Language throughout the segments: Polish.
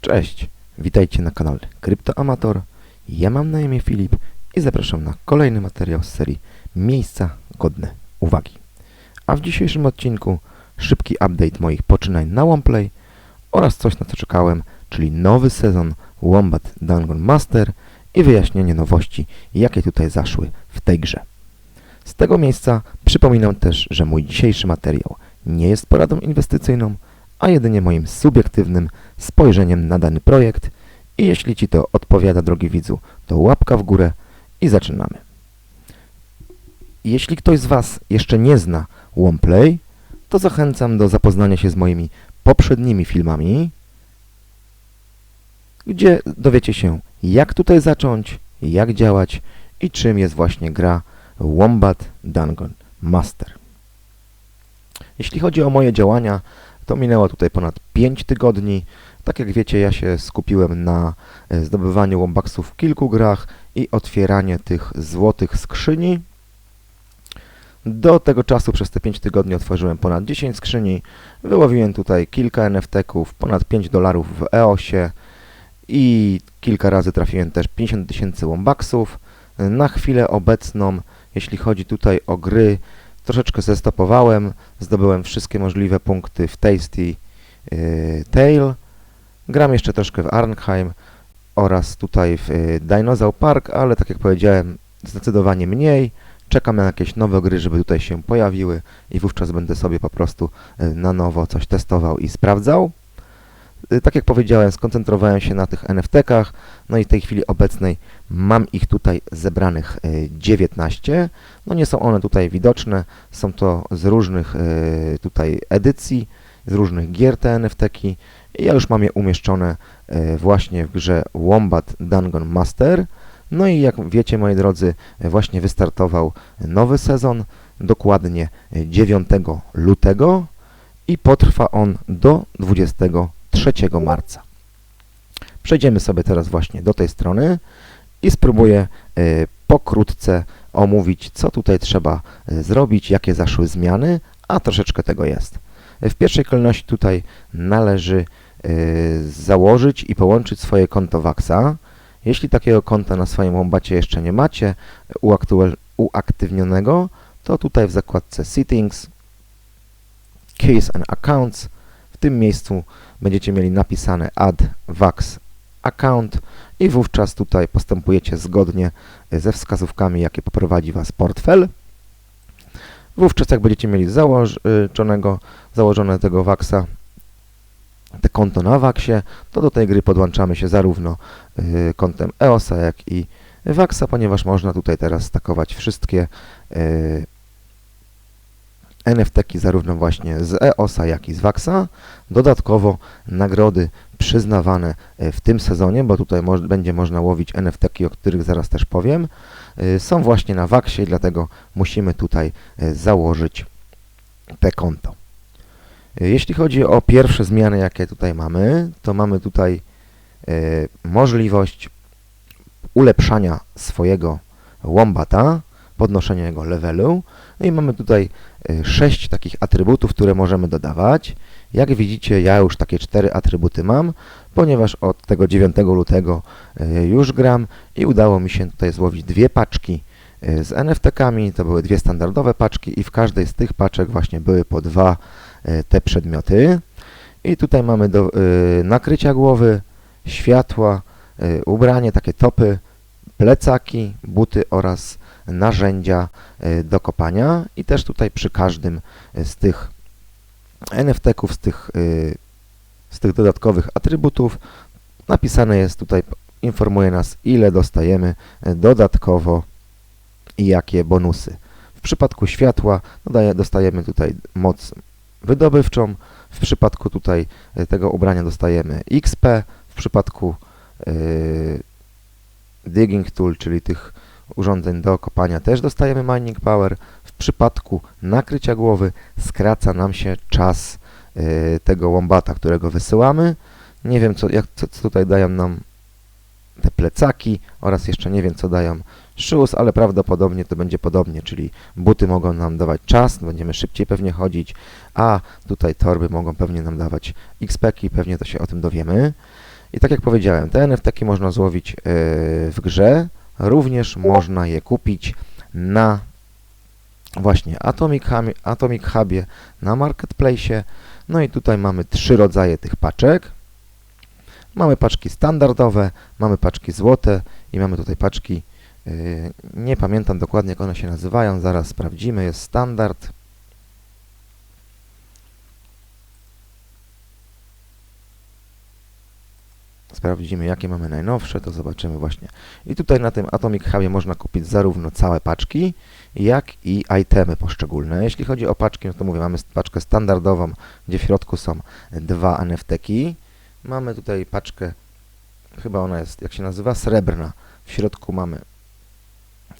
Cześć, witajcie na kanale Kryptoamator. Ja mam na imię Filip i zapraszam na kolejny materiał z serii Miejsca godne uwagi. A w dzisiejszym odcinku szybki update moich poczynań na Womplay oraz coś na co czekałem, czyli nowy sezon Wombat Dungeon Master i wyjaśnienie nowości, jakie tutaj zaszły w tej grze. Z tego miejsca przypominam też, że mój dzisiejszy materiał nie jest poradą inwestycyjną, a jedynie moim subiektywnym spojrzeniem na dany projekt i jeśli Ci to odpowiada, drogi widzu, to łapka w górę i zaczynamy. Jeśli ktoś z Was jeszcze nie zna Womplay, to zachęcam do zapoznania się z moimi poprzednimi filmami, gdzie dowiecie się, jak tutaj zacząć, jak działać i czym jest właśnie gra Wombat Dungeon Master. Jeśli chodzi o moje działania, to minęło tutaj ponad 5 tygodni. Tak jak wiecie, ja się skupiłem na e, zdobywaniu Wombaksów w kilku grach i otwieranie tych złotych skrzyni. Do tego czasu przez te 5 tygodni otworzyłem ponad 10 skrzyni. Wyłowiłem tutaj kilka NFT-ków, ponad 5 dolarów w EOSie i kilka razy trafiłem też 50 tysięcy Wombaksów. Na chwilę obecną, jeśli chodzi tutaj o gry, troszeczkę zestopowałem, zdobyłem wszystkie możliwe punkty w Tasty yy, Tale. Gram jeszcze troszkę w Arnheim oraz tutaj w yy, Dinosaur Park, ale tak jak powiedziałem, zdecydowanie mniej. Czekam na jakieś nowe gry, żeby tutaj się pojawiły i wówczas będę sobie po prostu yy, na nowo coś testował i sprawdzał. Y, Tak jak powiedziałem, skoncentrowałem się na tych NFT-kach, no i w tej chwili obecnej mam ich tutaj zebranych y, 19. No nie są one tutaj widoczne, są to z różnych y, tutaj edycji, z różnych gier te NFT-ki ja już mam je umieszczone y, właśnie w grze Wombat Dungeon Master. No i jak wiecie, moi drodzy, y, właśnie wystartował nowy sezon, dokładnie y, 9 lutego i potrwa on do 23 marca. Przejdziemy sobie teraz właśnie do tej strony i spróbuję y, pokrótce omówić, co tutaj trzeba y, zrobić, jakie zaszły zmiany, a troszeczkę tego jest. W pierwszej kolejności tutaj należy y, założyć i połączyć swoje konto Waxa. Jeśli takiego konta na swoim Wombacie jeszcze nie macie uaktywnionego, to tutaj w zakładce Settings, Keys and Accounts, w tym miejscu będziecie mieli napisane Add Vax Account i wówczas tutaj postępujecie zgodnie ze wskazówkami, jakie poprowadzi Was portfel. Wówczas jak będziecie mieli założonego, założone tego Vaxa, te konto na Vaxie, to do tej gry podłączamy się zarówno y, kontem EOSa, jak i Vaxa, ponieważ można tutaj teraz stakować wszystkie NFT-ki zarówno właśnie z EOSa, jak i z Vaxa. Dodatkowo nagrody przyznawane e, w tym sezonie, bo tutaj moż, będzie można łowić NFT-ki, o których zaraz też powiem, y, są właśnie na Vaxie, dlatego musimy tutaj e, założyć te konto. Jeśli chodzi o pierwsze zmiany, jakie tutaj mamy, to mamy tutaj e, możliwość ulepszania swojego Wombata, podnoszenia jego levelu. No i mamy tutaj e, sześć takich atrybutów, które możemy dodawać. Jak widzicie, ja już takie cztery atrybuty mam, ponieważ od tego 9 lutego e, już gram i udało mi się tutaj złowić dwie paczki e, z NFT-kami. To były dwie standardowe paczki i w każdej z tych paczek właśnie były po dwa te przedmioty. I tutaj mamy do nakrycia głowy, światła, ubranie, takie topy, plecaki, buty oraz narzędzia e, do kopania i też tutaj przy każdym e, z tych NFT-ków, z tych, e, z tych dodatkowych atrybutów napisane jest tutaj, informuje nas ile dostajemy dodatkowo i jakie bonusy. W przypadku światła dodaje, dostajemy tutaj moc wydobywczą, w przypadku tutaj tego ubrania dostajemy XP, w przypadku e, digging tool, czyli tych urządzeń do kopania też dostajemy mining power. W przypadku nakrycia głowy skraca nam się czas y, tego wombata, którego wysyłamy. Nie wiem, co, jak, co, co tutaj dają nam te plecaki oraz jeszcze nie wiem, co dają shoes, ale prawdopodobnie to będzie podobnie, czyli buty mogą nam dawać czas, będziemy szybciej pewnie chodzić, a tutaj torby mogą pewnie nam dawać XP-ki, pewnie to się o tym dowiemy. I tak jak powiedziałem, te NFT można złowić yy, w grze, również można je kupić na właśnie Atomic, Hubie, Atomic Hubie, na Marketplace. No i tutaj mamy trzy rodzaje tych paczek. Mamy paczki standardowe, mamy paczki złote i mamy tutaj paczki, yy, nie pamiętam dokładnie jak one się nazywają, zaraz sprawdzimy, jest standard. Sprawdzimy jakie mamy najnowsze, to zobaczymy właśnie. I tutaj na tym Atomic Hubie można kupić zarówno całe paczki, jak i itemy poszczególne. Jeśli chodzi o paczki, no to mówię, mamy paczkę standardową, gdzie w środku są dwa NFT-ki. Mamy tutaj paczkę, chyba ona jest, jak się nazywa, srebrna. W środku mamy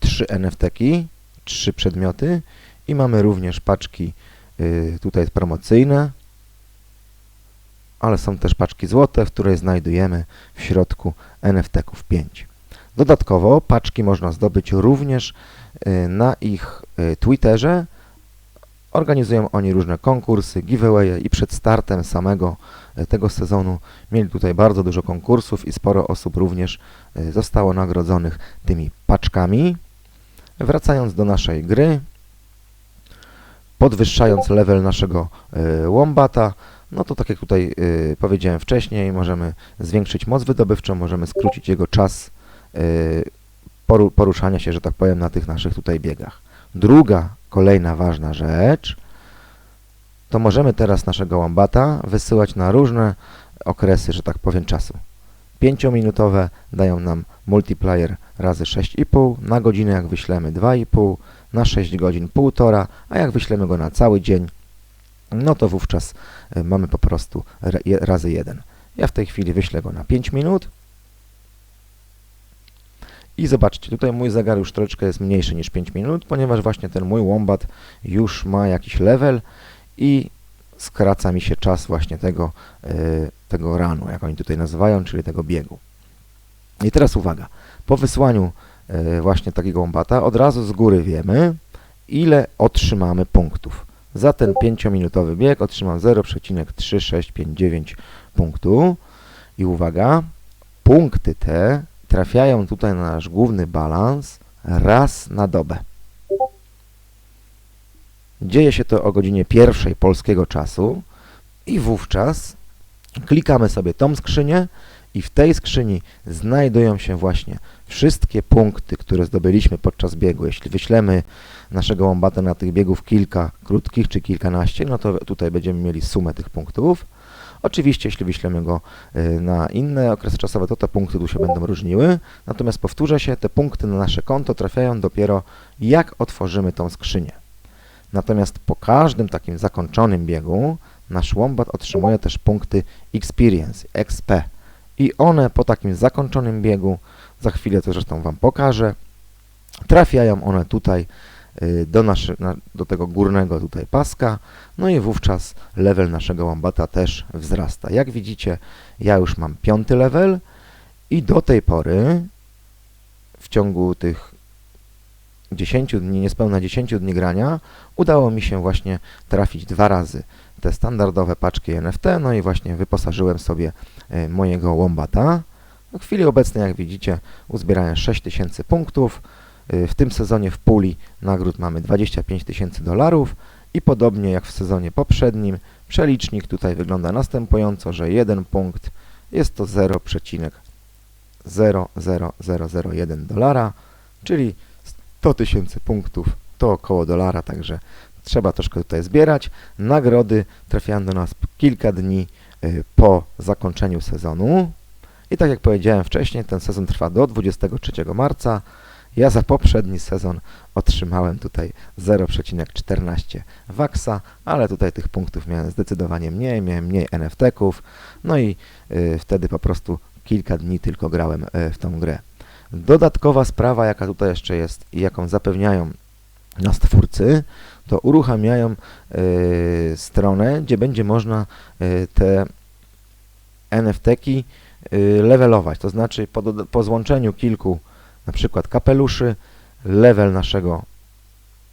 trzy NFT-ki, trzy przedmioty i mamy również paczki y, tutaj promocyjne, ale są też paczki złote, w której znajdujemy w środku NFT-ków 5. Dodatkowo paczki można zdobyć również y, na ich y, Twitterze. Organizują oni różne konkursy, giveawaye i przed startem samego y, tego sezonu mieli tutaj bardzo dużo konkursów i sporo osób również zostało nagrodzonych tymi paczkami. Wracając do naszej gry, podwyższając level naszego Wombata, no to tak jak tutaj y, powiedziałem wcześniej, możemy zwiększyć moc wydobywczą, możemy skrócić jego czas y, poru poruszania się, że tak powiem, na tych naszych tutaj biegach. Druga, kolejna ważna rzecz, to możemy teraz naszego łambata wysyłać na różne okresy, że tak powiem, czasu. 5-minutowe dają nam multiplier razy 6,5, na godzinę jak wyślemy 2,5, na 6 godzin 1,5, a jak wyślemy go na cały dzień no to wówczas e, mamy po prostu razy 1. Ja w tej chwili wyślę go na 5 minut. I zobaczcie, tutaj mój zegar już troszeczkę jest mniejszy niż 5 minut, ponieważ właśnie ten mój Wombat już ma jakiś level i skraca mi się czas właśnie tego, yy, tego runu, jak oni tutaj nazywają, czyli tego biegu. I teraz uwaga, po wysłaniu yy, właśnie takiego Wombata od razu z góry wiemy, ile otrzymamy punktów. Za ten 5-minutowy bieg otrzymam 0,3659 punktu. I uwaga, punkty te trafiają tutaj na nasz główny balans raz na dobę. Dzieje się to o godzinie pierwszej polskiego czasu i wówczas klikamy sobie tą skrzynię i w tej skrzyni znajdują się właśnie wszystkie punkty, które zdobyliśmy podczas biegu. Jeśli wyślemy naszego łombata na tych biegów kilka krótkich czy kilkanaście, no to tutaj będziemy mieli sumę tych punktów. Oczywiście, jeśli wyślemy go y, na inne okresy czasowe, to te punkty tu się będą różniły. Natomiast powtórzę się, te punkty na nasze konto trafiają dopiero jak otworzymy tą skrzynię. Natomiast po każdym takim zakończonym biegu nasz łombat otrzymuje też punkty Experience, XP. I one po takim zakończonym biegu, za chwilę to zresztą Wam pokażę, trafiają one tutaj Y, do, naszy, do tego górnego tutaj paska, no i wówczas level naszego łambata też wzrasta. Jak widzicie, ja już mam piąty level i do tej pory w ciągu tych 10 dni, niespełna 10 dni grania, udało mi się właśnie trafić dwa razy te standardowe paczki NFT, no i właśnie wyposażyłem sobie y, mojego Wombata. W chwili obecnej, jak widzicie, uzbierałem 6000 punktów, Y, w tym sezonie w puli nagród mamy 25 tysięcy dolarów i podobnie jak w sezonie poprzednim, przelicznik tutaj wygląda następująco, że jeden punkt jest to 0,00001 dolara, czyli 100 tysięcy punktów to około dolara, także trzeba troszkę tutaj zbierać. Nagrody trafiają do nas kilka dni y, po zakończeniu sezonu. I tak jak powiedziałem wcześniej, ten sezon trwa do 23 marca. Ja za poprzedni sezon otrzymałem tutaj 0,14 waksa, ale tutaj tych punktów miałem zdecydowanie mniej, miałem mniej NFT-ków, no i y, wtedy po prostu kilka dni tylko grałem y, w tą grę. Dodatkowa sprawa, jaka tutaj jeszcze jest i jaką zapewniają nas to uruchamiają y, stronę, gdzie będzie można y, te NFT-ki y, levelować, to znaczy po, po złączeniu kilku na przykład kapeluszy, level naszego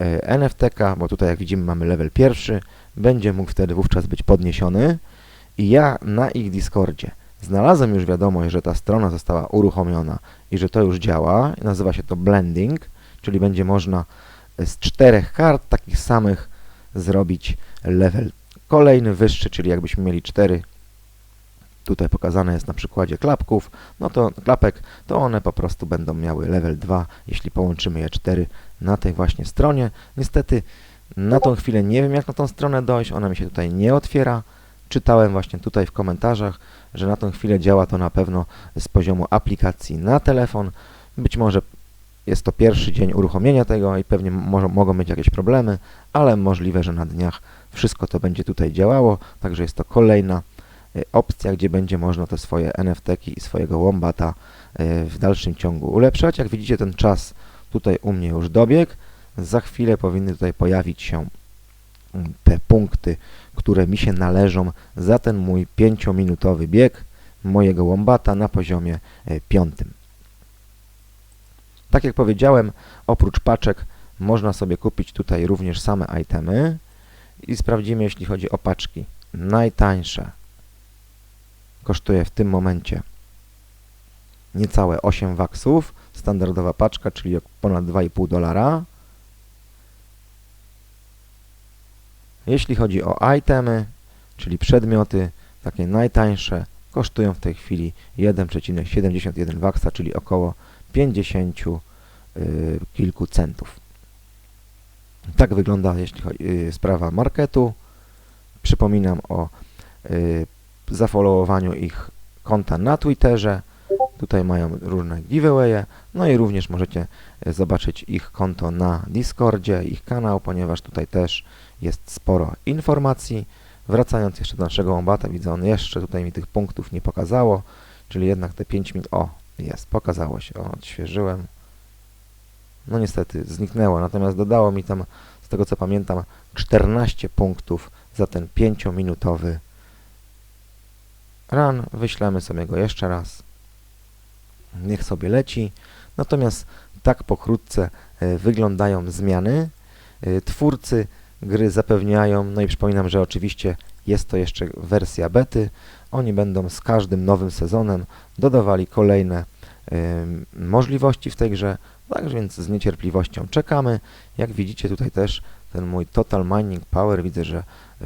e, NFTK, bo tutaj jak widzimy mamy level pierwszy, będzie mógł wtedy wówczas być podniesiony. I ja na ich Discordzie znalazłem już wiadomość, że ta strona została uruchomiona i że to już działa, nazywa się to blending, czyli będzie można z czterech kart takich samych zrobić level kolejny wyższy, czyli jakbyśmy mieli cztery tutaj pokazane jest na przykładzie klapków, no to klapek, to one po prostu będą miały level 2, jeśli połączymy je 4 na tej właśnie stronie. Niestety na tą chwilę nie wiem jak na tą stronę dojść, ona mi się tutaj nie otwiera. Czytałem właśnie tutaj w komentarzach, że na tą chwilę działa to na pewno z poziomu aplikacji na telefon. Być może jest to pierwszy dzień uruchomienia tego i pewnie mo mogą być jakieś problemy, ale możliwe, że na dniach wszystko to będzie tutaj działało, także jest to kolejna y, opcja, gdzie będzie można te swoje NFT i swojego Wombata y, w dalszym ciągu ulepszać. Jak widzicie, ten czas tutaj u mnie już dobiegł. Za chwilę powinny tutaj pojawić się mm, te punkty, które mi się należą za ten mój 5-minutowy bieg mojego Wombata na poziomie y, piątym. Tak jak powiedziałem, oprócz paczek można sobie kupić tutaj również same itemy i sprawdzimy, jeśli chodzi o paczki. Najtańsze kosztuje w tym momencie niecałe 8 waksów, standardowa paczka, czyli ponad 2,5 dolara. Jeśli chodzi o itemy, czyli przedmioty, takie najtańsze, kosztują w tej chwili 1,71 waksa, czyli około 50 y, kilku centów. Tak wygląda jeśli chodzi y, sprawa marketu. Przypominam o y, zafollowowaniu ich konta na Twitterze. Tutaj mają różne giveawaye, no i również możecie zobaczyć ich konto na Discordzie, ich kanał, ponieważ tutaj też jest sporo informacji. Wracając jeszcze do naszego Wombata, widzę, on jeszcze tutaj mi tych punktów nie pokazało, czyli jednak te 5 minut, o, jest, pokazało się, o, odświeżyłem. No niestety, zniknęło, natomiast dodało mi tam, z tego co pamiętam, 14 punktów za ten 5-minutowy run. Wyślemy sobie go jeszcze raz. Niech sobie leci. Natomiast tak pokrótce y, wyglądają zmiany. Y, twórcy gry zapewniają, no i przypominam, że oczywiście jest to jeszcze wersja bety. Oni będą z każdym nowym sezonem dodawali kolejne y, możliwości w tej grze, tak więc z niecierpliwością czekamy. Jak widzicie tutaj też ten mój Total Mining Power, widzę, że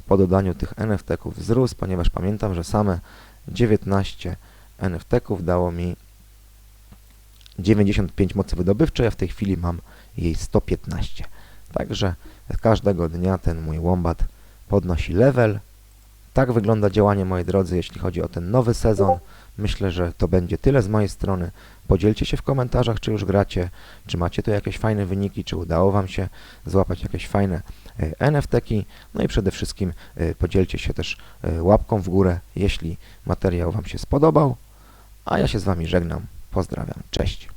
po dodaniu tych NFT-ków wzrósł, ponieważ pamiętam, że same 19 NFT-ków dało mi 95 mocy wydobywczej, a w tej chwili mam jej 115. Także każdego dnia ten mój Wombat podnosi level. Tak wygląda działanie, moi drodzy, jeśli chodzi o ten nowy sezon. Myślę, że to będzie tyle z mojej strony. Podzielcie się w komentarzach, czy już gracie, czy macie tu jakieś fajne wyniki, czy udało Wam się złapać jakieś fajne e, NFT-ki. No i przede wszystkim e, podzielcie się też e, łapką w górę, jeśli materiał Wam się spodobał. A ja się z Wami żegnam. Pozdrawiam. Cześć.